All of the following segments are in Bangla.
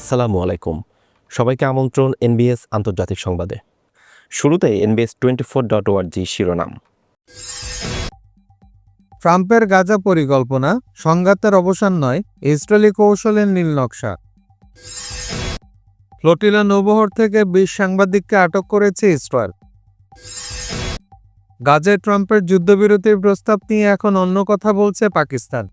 আসসালামু আলাইকুম। সবাইকে আমন্ত্রণ এনবিএস আন্তর্জাতিক সংবাদে। শুরুতে এনবিএস টোয়েন্টি ফোর ডট ওয়ার্জি শিরোনাম। ট্রাম্পের গাজা পরিকল্পনা, সংঘাতের অবসান নয়, ইসরায়েলি কৌশলের নীল নকশা। ফ্লোটিলা নৌবহর থেকে বিশ সাংবাদিককে আটক করেছে ইসরায়েল। গাজায় ট্রাম্পের যুদ্ধবিরতির প্রস্তাব নিয়ে এখন অন্য কথা বলছে পাকিস্তান।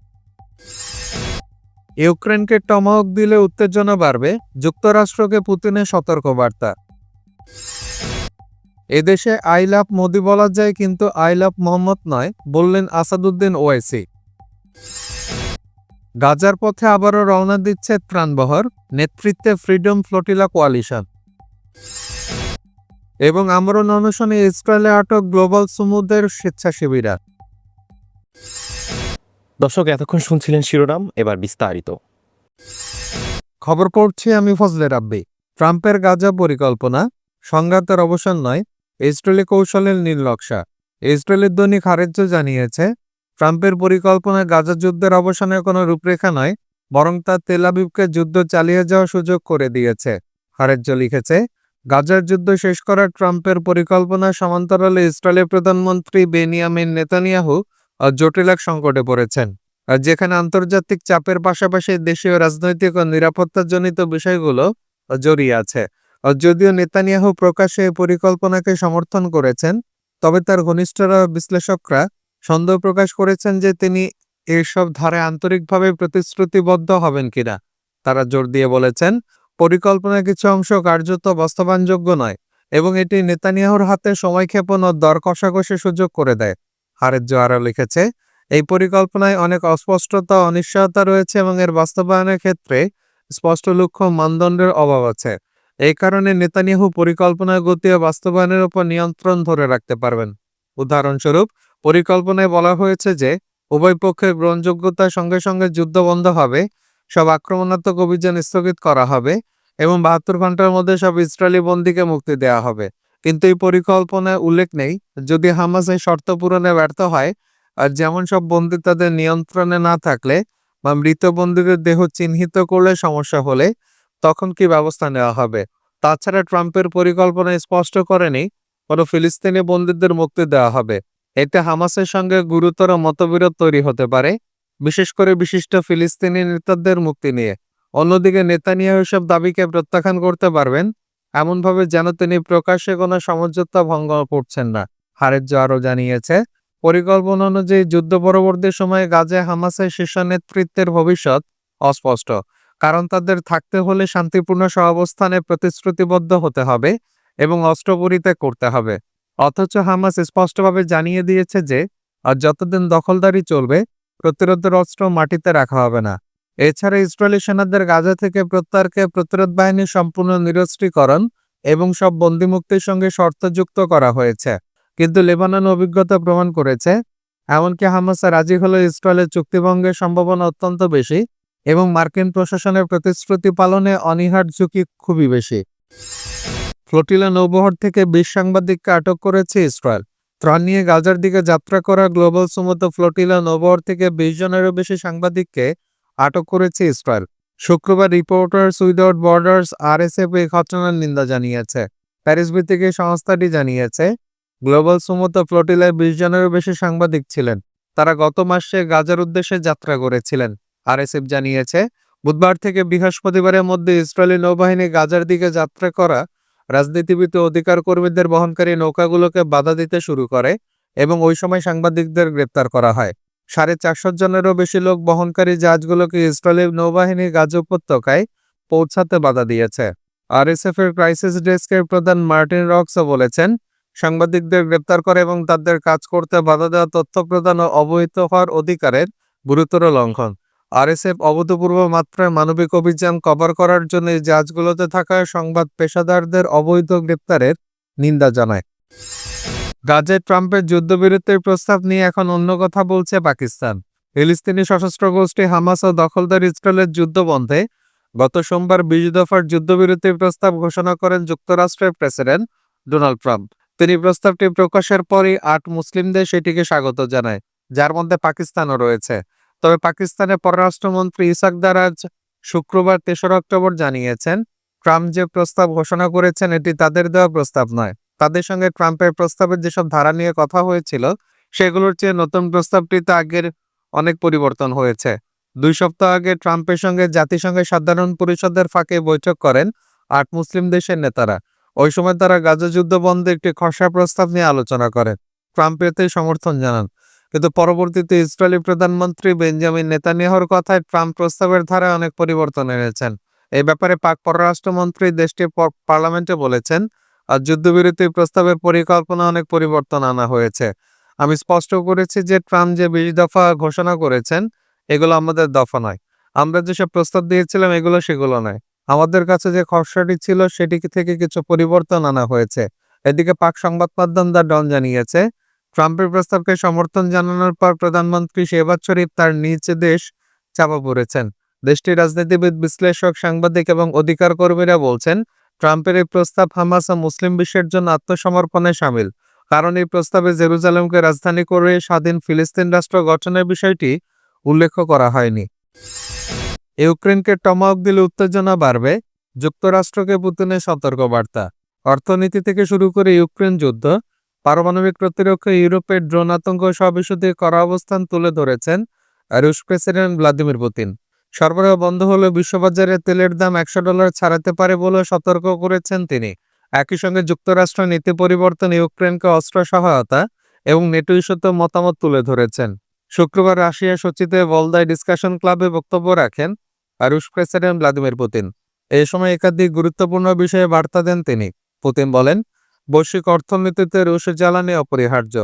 ইউক্রেনকে টমাহক দিলে উত্তেজনা বাড়বে, যুক্তরাষ্ট্রকে পুতিনের সতর্কবার্তা। এদেশে আই লাভ মোদি বলা যায়, কিন্তু আই লাভ মোহাম্মদ নয়, বললেন আসাদুদ্দিন ওয়াইসি। গাজার পথে আবারও রওনা দিচ্ছে ত্রাণবহর, নেতৃত্বে ফ্রিডম ফ্লোটিলা কোয়ালিশন। এবং আমরণ অনশনে ইসরায়েলে আটক গ্লোবাল সুমুদের স্বেচ্ছাসেবীরা। দর্শক, এতক্ষণ শুনছিলেন শিরোনাম, এবার বিস্তারিত। খবর পড়ছি আমি ফজলে রাব্বি। ট্রাম্পের গাজা পরিকল্পনা, সংঘাতের অবসান নয়, ইসরায়েলি কৌশলের নকশা ইসরায়েলের দৈনিক হারেজ্য জানিয়েছে, ট্রাম্পের পরিকল্পনায় গাজা যুদ্ধের অবসানের কোনো রূপরেখা নয়, বরং তা তেলাবিবকে যুদ্ধ চালিয়ে যাওয়ার সুযোগ করে দিয়েছে। হারেজ্য লিখেছে, গাজার যুদ্ধ শেষ করার ট্রাম্পের পরিকল্পনা সমান্তরালে ইসরায়েলের প্রধানমন্ত্রী বেনিয়ামিন নেতানিয়াহু জটিল এক সংকটে পড়েছেন। যেখানে আন্তর্জাতিক চাপের পাশাপাশি দেশীয় রাজনৈতিক ও নিরাপত্তাজনিত বিষয়গুলো জড়িয়ে আছে। যদিও নেতানিয়াহু প্রকাশ্যে এই পরিকল্পনাকে সমর্থন করেছেন, তবে তার ঘনিষ্ঠরা বিশ্লেষকরা সন্দেহ প্রকাশ করেছেন যে তিনি এসব ধারে আন্তরিকভাবে প্রতিশ্রুতিবদ্ধ হবেন কিনা। তারা জোর দিয়ে বলেছেন, পরিকল্পনার কিছু অংশ কার্যত বাস্তবায়নযোগ্য নয় এবং এটি নেতানিয়াহুর হাতে সময়ক্ষেপণ ও দর কষাকষি সুযোগ করে দেয়। হারের জোয়ারা লিখেছে এই পরিকল্পনায় অনেক অস্পষ্টতা, অনিশ্চয়তা রয়েছে এবং এর বাস্তবায়নের ক্ষেত্রে স্পষ্ট লক্ষ্য মানদণ্ডের অভাব আছে। এই কারণে নেতানিয়াহু পরিকল্পনার গতি ও বাস্তবায়নের উপর নিয়ন্ত্রণ ধরে রাখতে পারবেন। উদাহরণস্বরূপ, পরিকল্পনায় বলা হয়েছে যে, উভয় পক্ষের গ্রহণযোগ্যতার সঙ্গে সঙ্গে যুদ্ধ বন্ধ হবে, সব আক্রমণাত্মক অভিযান স্থগিত করা হবে এবং বাহাত্তর ঘণ্টার মধ্যে সব ইসরায়েলি বন্দীকে মুক্তি দেওয়া হবে। কিন্তু এই পরিকল্পনায় উল্লেখ নেই, যদি হামাস এই শর্ত পূরণে ব্যর্থ হয় আর যেমন সব বন্দী তাদের নিয়ন্ত্রণে না থাকলে বা মৃত বন্দীদের দেহ চিহ্নিত করলে সমস্যা হলে তখন কি ব্যবস্থা নেওয়া হবে? তাছাড়া ট্রাম্পের পরিকল্পনা স্পষ্ট করেনি কোনো ফিলিস্তিনি বন্দীদের মুক্তি দেওয়া হবে। এতে হামাসের সঙ্গে গুরুতর মতবিরোধ তৈরি হতে পারে, বিশেষ করে বিশিষ্ট ফিলিস্তিনি নেতাদের মুক্তি নিয়ে। অন্যদিকে নেতানিয়াহু সব দাবিকে প্রত্যাখ্যান করতে পারবেন, এমনভাবে যেন তিনি প্রকাশ্যে কোনো সমঝোতা ভঙ্গ করছেন না। হারেজ্য আরও জানিয়েছে পরিকল্পনা অনুযায়ী যুদ্ধ পরবর্তী সময়ে গাজায় হামাসের শীর্ষ নেতৃত্বের ভবিষ্যৎ অস্পষ্ট। কারণ তাদের থাকতে হলে শান্তিপূর্ণ সহাবস্থানে প্রতিশ্রুতিবদ্ধ হতে হবে এবং অস্ত্র করতে হবে। অথচ হামাস স্পষ্টভাবে জানিয়ে দিয়েছে যে, আর যতদিন দখলদারি চলবে, প্রতিরোধের অস্ত্র মাটিতে রাখা হবে না। এছাড়া ইসরায়েলি সেনাদের গাজা থেকে প্রত্যাহারকে প্রতিরোধ বাহিনীর সম্পূর্ণ নিরস্ত্রীকরণ এবং সব বন্দিমুক্তির সঙ্গে শর্তযুক্ত করা হয়েছে। কিন্তু লেবানন অভিজ্ঞতা প্রমাণ করেছে, এমনকি হামাসা রাজি হলে ইসরায়েলের চুক্তিভঙ্গের সম্ভাবনা অত্যন্ত বেশি এবং মার্কিন প্রশাসনের প্রতিশ্রুতি পালনে অনীহার ঝুঁকি খুবই বেশি। ফ্লোটিলা নৌবহর থেকে বিশ সাংবাদিককে আটক করেছে ইসরায়েল। ত্রাণ নিয়ে গাজার দিকে যাত্রা করা গ্লোবাল সুমত ফ্লোটিলা নৌবহর থেকে বিশ জনেরও বেশি সাংবাদিককে আটক করেছে ইসরায়েল। শুক্রবার রিপোর্টার্স উইদাউট বর্ডার্স আরএসএফ এই ঘটনার নিন্দা জানিয়েছে। প্যারিস ভিত্তিক সংস্থাটি জানিয়েছে গ্লোবাল সুমত ফ্লোটিলায় বিশ জনেরও বেশি সাংবাদিক ছিলেন। তারা গত মাসে গাজার উদ্দেশ্যে যাত্রা করেছিলেন। আরএসএফ জানিয়েছে, বুধবার থেকে বৃহস্পতিবারের মধ্যে ইসরায়েলি নৌবাহিনী গাজার দিকে যাত্রা করা রাজনীতিবিদ অধিকার কর্মীদের বহনকারী নৌকাগুলোকে বাধা দিতে শুরু করে এবং ওই সময় সাংবাদিকদের গ্রেপ্তার করা হয়। সাড়ে চারশো জনেরও বেশি লোক বহনকারী জাহাজগুলোকে ইসরায়েলি নৌবাহিনী গাজা উপত্যকায় পৌঁছাতে বাধা দিয়েছে। আরএসএফ এর ক্রাইসিস ডেস্কের প্রধান মার্টিন রক্সও বলেছেন সাংবাদিকদের গ্রেপ্তার করে এবং তাদের কাজ করতে বাধা দেওয়া তথ্য প্রদান ও অবহিত হওয়ার অধিকারের গুরুতর লঙ্ঘন। আরএসএফ অভূতপূর্ব মাত্রায় মানবিক অভিযান কভার করার জন্য এই জাহাজগুলোতে থাকা সংবাদ পেশাদারদের অবৈধ গ্রেপ্তারের নিন্দা জানায়। গাজায় ট্রাম্পের যুদ্ধবিরতির প্রস্তাব নিয়ে এখন অন্য কথা বলছে পাকিস্তান। ফিলিস্তিনি সশস্ত্র গোষ্ঠী হামাস ও দখলদার ইসরায়েলের যুদ্ধ বন্ধে গত সোমবার বিশ দফার যুদ্ধবিরতির প্রস্তাব ঘোষণা করেন যুক্তরাষ্ট্রের প্রেসিডেন্ট ডোনাল্ড ট্রাম্প। তিনি প্রস্তাবটি প্রকাশের পরই আট মুসলিম দেশ এটিকে স্বাগত জানায়, যার মধ্যে পাকিস্তানও রয়েছে। তবে পাকিস্তানের পররাষ্ট্রমন্ত্রী ইসাক দারাজ শুক্রবার তেসরা অক্টোবর জানিয়েছেন, ট্রাম্প যে প্রস্তাব ঘোষণা করেছেন এটি তাদের দেওয়া প্রস্তাব নয়। তাদের সঙ্গে ট্রাম্পের প্রস্তাবের যেসব ধারা নিয়ে কথা হয়েছিল, সেগুলোর চেয়ে নতুন প্রস্তাবটিতে আগের অনেক পরিবর্তন হয়েছে। দুই সপ্তাহ আগে ট্রাম্পের সঙ্গে জাতিসংঘের সাধারণ পরিষদের ফাঁকে বৈঠক করেন আট মুসলিম দেশের নেতারা। ওই সময় তারা গাজা যুদ্ধ বন্ধে একটি খসড়া প্রস্তাব নিয়ে আলোচনা করেন। ট্রাম্প এতে সমর্থন জানান। কিন্তু পরবর্তীতে ইসরায়েলি প্রধানমন্ত্রী বেঞ্জামিন নেতানিয়াহুর কথায় ট্রাম্প প্রস্তাবের ধারায় অনেক পরিবর্তন এনেছেন। এই ব্যাপারে পাক পররাষ্ট্রমন্ত্রী দেশটির পার্লামেন্টে বলেছেন আর যুদ্ধবিরতি প্রস্তাবের পরিকল্পনা অনেক পরিবর্তন আনা হয়েছে। আমি স্পষ্ট করেছি যে ট্রাম্প যে বিশ দফা ঘোষণা করেছেন, এগুলো আমাদের দফা নয়। আমরা যেসব প্রস্তাব দিয়েছিলাম, এগুলো সেগুলো নয়। আমাদের কাছে যে খসড়াটি ছিল, সেটি থেকে কিছু পরিবর্তন আনা হয়েছে? এদিকে পাক সংবাদ মাধ্যম দ্য ডন জানিয়েছে, ট্রাম্পের প্রস্তাবকে সমর্থন জানানোর পর প্রধানমন্ত্রী শেহবাজ শরীফ তার নিজ দেশ চাপা পড়েছেন। দেশটির রাজনীতিবিদ, বিশ্লেষক, সাংবাদিক এবং অধিকার কর্মীরা বলছেন, ট্রাম্পের এই প্রস্তাব হামাস ও মুসলিম বিশ্বের জন্য আত্মসমর্পণে সামিল। কারণ এই প্রস্তাবে জেরুজালেমকে রাজধানী করে স্বাধীন ফিলিস্তিন রাষ্ট্র গঠনের বিষয়টি উল্লেখ করা হয়নি। ইউক্রেনকে টমাক দিলে উত্তেজনা বাড়বে, যুক্তরাষ্ট্রকে পুতিনের সতর্কবার্তা। অর্থনীতি থেকে শুরু করে ইউক্রেন যুদ্ধ, পারমাণবিক প্রতিরক্ষা, ইউরোপের ড্রোন আতঙ্ক সব ইস্যুতে করা অবস্থান তুলে ধরেছেন রুশ প্রেসিডেন্ট ভ্লাদিমির পুতিন। সরবরাহ বন্ধ হলে বিশ্ববাজারে তেলের দাম একশো ডলার ছাড়াতে পারে বলে সতর্ক করেছেন তিনি। একই সঙ্গে যুক্তরাষ্ট্র নীতি পরিবর্তন, ইউক্রেনকে অস্ত্র সহায়তা এবং নেটো ইস্যুতে মতামত তুলে ধরেছেন। শুক্রবার রাশিয়া সচিতে ভলদায় ডিসকাশন ক্লাবে বক্তব্য রাখেন রুশ প্রেসিডেন্ট ভ্লাদিমির পুতিন। এই সময় একাধিক গুরুত্বপূর্ণ বিষয়ে বার্তা দেন তিনি। পুতিন বলেন, বৈশ্বিক অর্থনীতিতে রুশ জ্বালানি অপরিহার্য।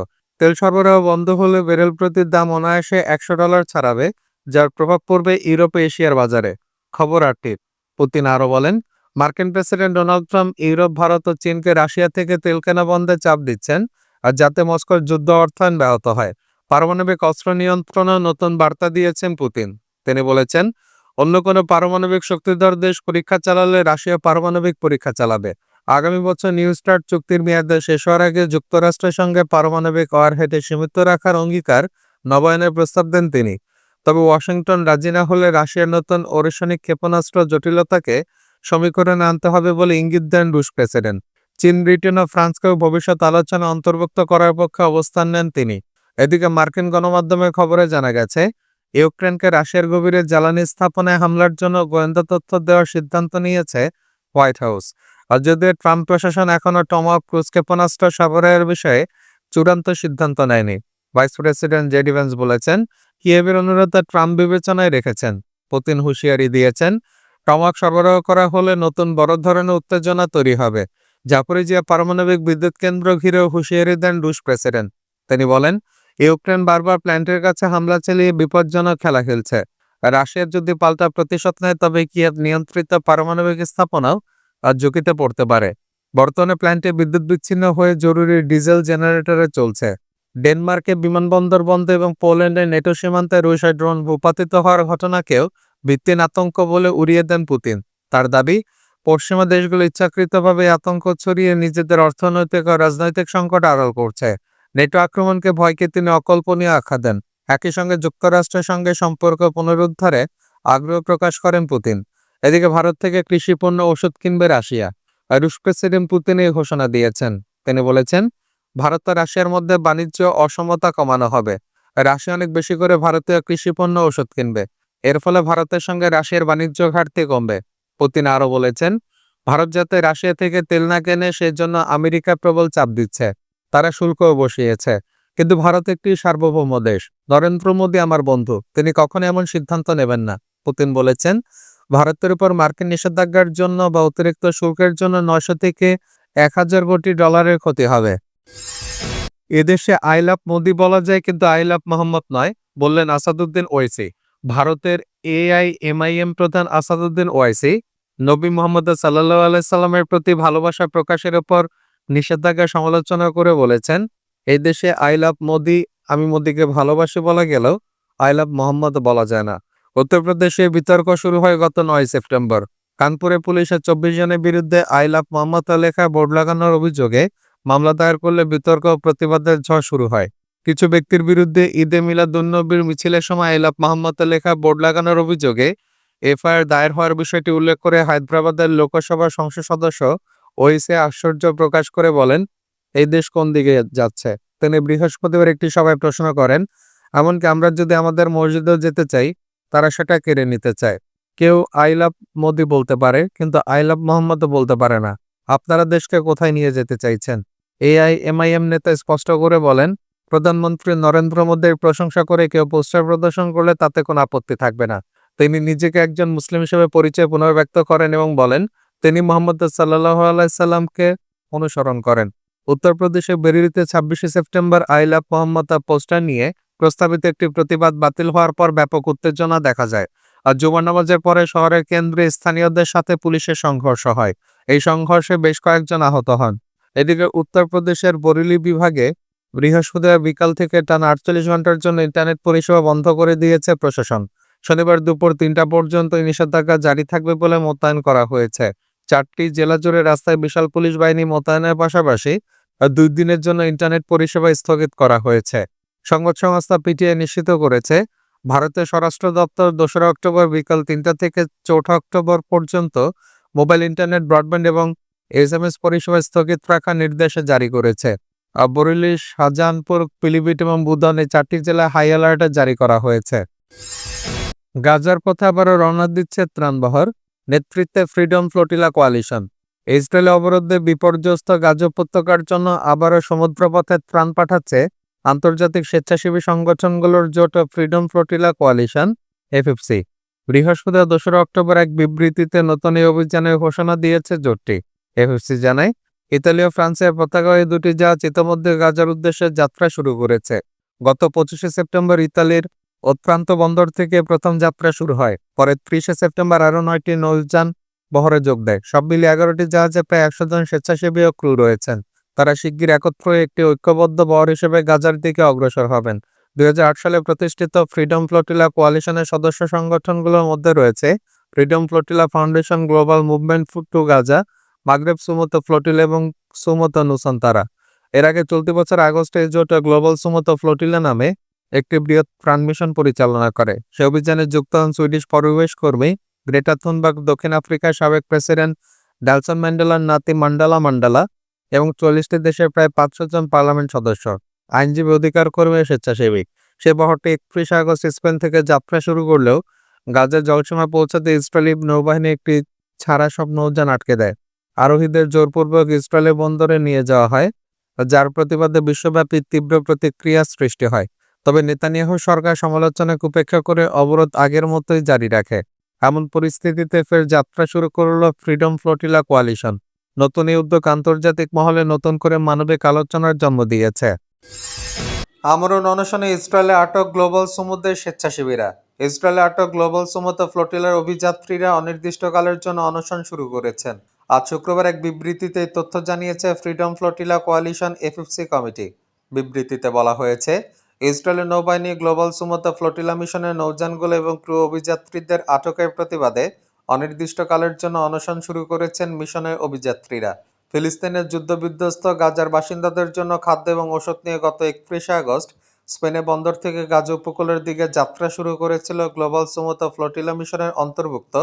তেল সরবরাহ বন্ধ হলে বেরেল প্রতি দাম অনায়াসে একশো ডলার ছাড়াবে, যার প্রভাব পড়বে ইউরোপ এশিয়ার বাজারে। খবর আটটি পুতিন আরও বলেন, মার্কিন president Donald Trump Europe, Bharat ও চীনকে রাশিয়া থেকে তেল কেনা বন্ধে চাপ দিচ্ছেন, আর যাতে মস্কোর যুদ্ধ অর্থায়ন ব্যাহত হয়। পারমাণবিক অস্ত্র নিয়ন্ত্রণে নতুন বার্তা দিয়েছেন পুতিন। তিনি বলেছেন, অন্য কোনো পারমাণবিক শক্তিধর দেশ পরীক্ষা চালালে রাশিয়া পারমাণবিক পরীক্ষা চালাবে। আগামী বছর নিউ স্টার্ট চুক্তির মেয়াদে শেষ হওয়ার আগে যুক্তরাষ্ট্রের সঙ্গে পারমাণবিক ওয়ারহেডে সীমিত রাখার অঙ্গীকার নবায়নের প্রস্তাব দেন তিনি। তবে ওয়াশিংটন রাজি না হলে রাশিয়ার নতুন অরিশনিক ক্ষেপণাস্ত্র জটিলতাকে সমীকরণে আনতে হবে বলে ইঙ্গিত দেন রুশ প্রেসিডেন্ট। চীন, ব্রিটেন ও ফ্রান্সকেও ভবিষ্যৎ আলোচনা অন্তর্ভুক্ত করার পক্ষে অবস্থান নেন তিনি। এদিকে মার্কিন গণমাধ্যমের খবরে জানা গেছে, ইউক্রেনকে রাশিয়ার গভীরে জ্বালানি স্থাপনায় হামলার জন্য গোয়েন্দা তথ্য দেওয়ার সিদ্ধান্ত নিয়েছে হোয়াইট হাউস। আর যদিও ট্রাম্প প্রশাসন এখনও টমাক ক্রুজ ক্ষেপণাস্ত্র সরবরাহের বিষয়ে চূড়ান্ত সিদ্ধান্ত নেয়নি। ভাইস প্রেসিডেন্ট জেডি ভ্যান্স বলেছেন, কিয়েভের অনুরোধ ট্রাম্প বিবেচনায় রেখেছেন। পুতিন হুঁশিয়ারি দিয়েছেন, টমাক সরবরাহ করা হলে নতুন বড় ধরনের উত্তেজনা তৈরি হবে। জাপরিজিয়া পারমাণবিক বিদ্যুৎ কেন্দ্র ঘিরেও হুঁশিয়ারি দেন রুশ প্রেসিডেন্ট। তিনি বলেন ইউক্রেন বারবার প্ল্যান্টের কাছে হামলা চালিয়ে বিপজ্জনক খেলা খেলছে। রাশিয়ার যদি পাল্টা প্রতিশোধ নেয়, তবে কিয়েভ নিয়ন্ত্রিত পারমাণবিক স্থাপনাও ঝুঁকিতে পড়তে পারে। বর্তমানে প্ল্যান্টে বিদ্যুৎ বিচ্ছিন্ন হয়ে জরুরি ডিজেল জেনারেটরে চলছে। ডেনমার্কে বিমানবন্দর বন্ধ এবং পোল্যান্ডের নেটো সীমান্তে রুশ ড্রোন ভূপাতিত হওয়ার ঘটনাকেও ভিত্তিহীন আতঙ্ক বলে উড়িয়ে দেন পুতিন। তার দাবি, পশ্চিমা দেশগুলো ইচ্ছাকৃতভাবে আতঙ্ক ছড়িয়ে নিজেদের অর্থনৈতিক ও রাজনৈতিক সংকট আড়াল করছে। নেটো আক্রমণকে ভয়কে তিনি অকল্পনীয় আখ্যা দেন। একই সঙ্গে যুক্তরাষ্ট্রের সঙ্গে সম্পর্ক পুনরুদ্ধারে আগ্রহ প্রকাশ করেন পুতিন। এদিকে ভারত থেকে কৃষি পণ্য ওষুধ কিনবে রাশিয়া। রুশ প্রেসিডেন্ট পুতিন এই ঘোষণা দিয়েছেন। তিনি বলেছেন, ভারত ও রাশিয়ার মধ্যে বাণিজ্য অসমতা কমানো হবে। রাশিয়া অনেক বেশি করে ভারতীয় কৃষি পণ্য ওষুধ কিনবে। এর ফলে ভারতের সঙ্গে রাশিয়ার বাণিজ্য ঘাটতি কমবে। পুতিন আরও বলেছেন, ভারত যাতে রাশিয়া থেকে তেল না কেনে, সেজন্য আমেরিকা প্রবল চাপ দিচ্ছে। তারা শুল্কও বসিয়েছে। কিন্তু ভারত একটি সার্বভৌম দেশ। নরেন্দ্র মোদী আমার বন্ধু। তিনি কখনো এমন সিদ্ধান্ত নেবেন না। পুতিন বলেছেন, ভারতের উপর মার্কিন নিষেধাজ্ঞার জন্য বা অতিরিক্ত শুল্কের জন্য নয়শো থেকে এক হাজার কোটি ডলারের ক্ষতি হবে। এদেশে আই লাভ মোদি বলা যায়, কিন্তু আই লাভ মোহাম্মদ নয়, বললেন আসাদুদ্দিন ওয়াইসি। ভারতের এআইএমআইএম প্রধান আসাদুদ্দিন ওয়াইসি, নবী মোহাম্মদ সাল্লাহ আলাইসাল্লামের প্রতি ভালোবাসা প্রকাশের উপর নিষেধাজ্ঞা সমালোচনা করে বলেছেন, এই দেশে আই লাভ মোদি, আমি মোদিকে ভালোবাসি বলা গেলেও আই লাভ মোহাম্মদ বলা যায় না। উত্তরপ্রদেশে বিতর্ক শুরু হয় গত নয় সেপ্টেম্বর। কানপুরে পুলিশের চব্বিশ জনের বিরুদ্ধে আই লাভ মোহাম্মদ লেখা বোর্ড লাগানোর অভিযোগে মামলা দায়ের করলে বিতর্ক ও প্রতিবাদের ঝড় শুরু হয়। কিছু ব্যক্তির বিরুদ্ধে ঈদে মিলাদুন্নবীর মিছিলের সময় আই লাভ মোহাম্মদ লেখা বোর্ড লাগানোর অভিযোগে এফআইআর দায়ের হওয়ার বিষয়টি উল্লেখ করে হায়দ্রাবাদের লোকসভা সংসদ সদস্য ওইসে আশ্চর্য প্রকাশ করে বলেন, এই দেশ কোন দিকে যাচ্ছে? তিনি বৃহস্পতিবার একটি সভায় প্রশ্ন করেন, এমনকি আমরা যদি আমাদের মসজিদেও যেতে চাই, তারা সেটা কেড়ে নিতে চায়। কেউ আই লাভ মোদি বলতে পারে, কিন্তু আই লাভ মোহাম্মদও বলতে পারে না। আপনারা দেশকে কোথায় নিয়ে যেতে চাইছেন? এআই এমআইএম নেতা স্পষ্ট করে বলেন, প্রধানমন্ত্রী নরেন্দ্র মোদীর প্রশংসা করে কেউ পোস্টার প্রদর্শন করলে তাতে কোনো আপত্তি থাকবে না। তিনি নিজেকে একজন মুসলিম হিসেবে পরিচয় পুনর্ব্যক্ত করেন এবং বলেন তিনি মোহাম্মদ সাল্লাহ আলাইসাল্লামকে অনুসরণ করেন। উত্তরপ্রদেশে বেরিলিতে ছাব্বিশে সেপ্টেম্বর আই মোহাম্মদ পোস্টার নিয়ে প্রস্তাবিত একটি প্রতিবাদ বাতিল হওয়ার পর ব্যাপক উত্তেজনা দেখা যায়। আর জুমার নামাজের পরে শহরের কেন্দ্রে স্থানীয়দের সাথে পুলিশের সংঘর্ষ হয়। এই সংঘর্ষে বেশ কয়েকজন আহত হন। এদিকে উত্তরপ্রদেশের বরেলি বিভাগে বৃহস্পতিবার বিকাল থেকে টানা আটচল্লিশ ঘণ্টার জন্য ইন্টারনেট পরিষেবা বন্ধ করে দিয়েছে প্রশাসন। শনিবার দুপুর তিনটা পর্যন্ত নিষেধাজ্ঞা জারি থাকবে বলে মোতায়েন করা হয়েছে। চারটি জেলা জুড়ে রাস্তায় বিশাল পুলিশ বাহিনী মোতায়েনের পাশাপাশি দুই দিনের জন্য ইন্টারনেট পরিষেবা স্থগিত করা হয়েছে। সংবাদ সংস্থা পিটিআই নিশ্চিত করেছে, ভারতের স্বরাষ্ট্র দপ্তর দোসরা অক্টোবর বিকাল তিনটা থেকে চৌঠা অক্টোবর পর্যন্ত মোবাইল, ইন্টারনেট, ব্রডব্যান্ড এবং এস এম এস পরিষেবা স্থগিত রাখার নির্দেশ জারি করেছে। বরেলি শাহজাহানপুর, পিলিভিট এবং বুধন এই চারটি জেলায় হাই অ্যালার্ট জারি করা হয়েছে। গাজার পথে আবারও রওনা দিচ্ছে ত্রাণবহর নেতৃত্বে ফ্রিডম ফ্লোটিলা কোয়ালিশন ইসরায়েলে অবরোধে বিপর্যস্ত গাজ উপত্যকার জন্য আবারও সমুদ্রপথে ত্রাণ পাঠাচ্ছে আন্তর্জাতিক স্বেচ্ছাসেবী সংগঠনগুলোর জোট ফ্রিডম ফ্লোটিলা কোয়ালিশন এফএফসি বৃহস্পতিবার দোসরা অক্টোবর এক বিবৃতিতে নতুন এই অভিযানের ঘোষণা দিয়েছে জোটটি। এফএফসি জানায়, ইতালি ও ফ্রান্সের পতাকায় দুটি জাহাজ ইতোমধ্যে গাজার উদ্দেশ্যে যাত্রা শুরু করেছে। গত পঁচিশে সেপ্টেম্বর ইতালির অত্যন্ত বন্দর থেকে প্রথম যাত্রা শুরু হয়। পরে ত্রিশে সেপ্টেম্বর আরও নয়টি নৌযান বহরে যোগ দেয়। সব মিলিয়ে এগারোটি জাহাজে প্রায় একশো জন স্বেচ্ছাসেবী ও ক্রু রয়েছেন। তারা শিগগির একত্র একটি ঐক্যবদ্ধ বহর হিসেবে গাজার দিকে অগ্রসর হবেন। দুই হাজার আট সালে প্রতিষ্ঠিত ফ্রিডম ফ্লোটিলা কোয়ালিশনের সদস্য সংগঠনগুলোর মধ্যে রয়েছে Freedom Flotilla Foundation, global movement to Gaza, Maghreb Sumud Flotilla এবং সুমত সুমতো নুসান্তারা। এর আগে চলতি বছর আগস্টে জোট গ্লোবাল সুমতো ফ্লোটিলা নামে একটি বৃহৎ প্রাণ মিশন পরিচালনা করে। সে অভিযানে যুক্ত হন সুইডিশ পরিবেশ কর্মী গ্রেটা থুনবার্গ, দক্ষিণ আফ্রিকার সাবেক প্রেসিডেন্ট ডালসন ম্যান্ডেলার নাতি মান্ডালা মান্ডালা এবং চল্লিশটি দেশের প্রায় পাঁচশো জন পার্লামেন্ট সদস্য। আইনজীবী অধিকার কর্মী স্বেচ্ছাসেবী। সে বহরটি একত্রিশে আগস্ট স্পেন থেকে যাত্রা শুরু করলেও গাজার জলসীমা পৌঁছাতে ইসরায়েলি নৌবাহিনী একটি ছাড়া সব নৌযান আটকে দেয়। আরোহীদের জোরপূর্বক ইসরায়েলের বন্দরে নিয়ে যাওয়া হয়, যার প্রতিবাদে বিশ্বব্যাপী তীব্র প্রতিক্রিয়া সৃষ্টি হয়। তবে নেতানিয়াহু সরকার সমালোচনাকে উপেক্ষা করে অবরোধ আগের মতোই জারি রাখে। এমন পরিস্থিতিতে ফের যাত্রা শুরু করল ফ্রিডম ফ্লোটিলা কোয়ালিশন। নতুন এই উদ্যোগ আন্তর্জাতিক মহলে নতুন করে মানবিক আলোচনার জন্ম দিয়েছে। আমরণ অনশনে ইসরায়েলে আটক গ্লোবাল সমুদ্রের স্বেচ্ছাসেবীরা। ইসরায়েলে আটক গ্লোবাল সমুদ্র ফ্লোটিলার অভিযাত্রীরা অনির্দিষ্টকালের জন্য অনশন শুরু করেছেন। আজ শুক্রবার এক বিবৃতিতে তথ্য জানিয়েছে Freedom Flotilla Coalition FFC committee. বিবৃতিতে বলা হয়েছে ইসরায়েলের নৌবাহিনী গ্লোবাল সুমতা ফ্লোটিলা মিশনের নৌযানগুলো এবং ক্রু অভিযাত্রীদের আটকের প্রতিবাদে অনির্দিষ্টকালের জন্য অনশন শুরু করেছেন মিশনের অভিযাত্রীরা। ফিলিস্তিনের যুদ্ধবিধ্বস্ত গাজার বাসিন্দাদের জন্য খাদ্য এবং ওষুধ নিয়ে গত একত্রিশে আগস্ট স্পেনে বন্দর থেকে গাজা উপকূলের দিকে যাত্রা শুরু করেছিল গ্লোবাল সুমতা ফ্লোটিলা মিশনের অন্তর্ভুক্ত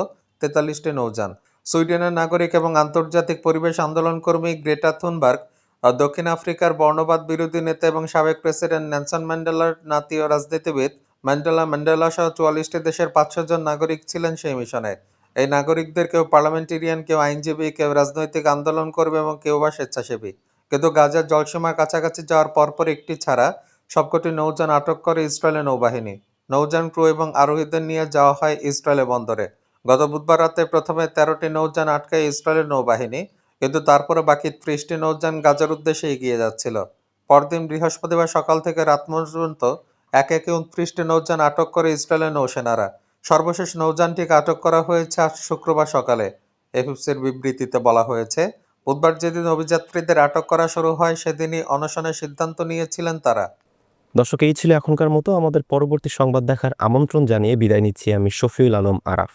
তেতাল্লিশটি নৌযান। সুইডেনের নাগরিক এবং আন্তর্জাতিক পরিবেশ আন্দোলন কর্মী গ্রেটা থুনবার্গ দক্ষিণ আফ্রিকার বর্ণবাদ বিরোধী নেতা এবং সাবেক প্রেসিডেন্ট নেলসন ম্যান্ডেলার নাতি ও রাজনীতিবিদ ম্যান্ডেলা ম্যান্ডেলা সহ চুয়াল্লিশটি দেশের পাঁচশো জন নাগরিক ছিলেন সেই মিশনে। এই নাগরিকদের কেউ পার্লামেন্টেরিয়ান, কেউ আইনজীবী, কেউ রাজনৈতিক আন্দোলন করবে এবং কেউ বা স্বেচ্ছাসেবী। কিন্তু গাজার জলসীমার কাছাকাছি যাওয়ার পরপর একটি ছাড়া সবকটি নৌযান আটক করে ইসরায়েলের নৌবাহিনী। নৌযান ক্রু এবং আরোহীদের নিয়ে যাওয়া হয় ইসরায়েলের বন্দরে। গত বুধবার রাতে প্রথমে তেরোটি নৌযান আটকায় ইসরায়েলের নৌবাহিনী কিন্তু তারপরে বাকি ত্রিশটি নৌযান গাজার উদ্দেশ্যে এগিয়ে যাচ্ছিল। পরদিন বৃহস্পতিবার সকাল থেকে রাত পর্যন্ত এক একে উনত্রিশটি নৌযান আটক করে ইসরায়েলের নৌসেনারা। সর্বশেষ নৌযানটিকে আটক করা হয়েছে আজ শুক্রবার সকালে। এফএফসির বিবৃতিতে বলা হয়েছে, বুধবার যেদিন অভিযাত্রীদের আটক করা শুরু হয়, সেদিনই অনশনের সিদ্ধান্ত নিয়েছিলেন তারা। দর্শক, এই ছিল এখনকার মতো। আমাদের পরবর্তী সংবাদ দেখার আমন্ত্রণ জানিয়ে বিদায় নিচ্ছি আমি শফিউল আলম আরাফ।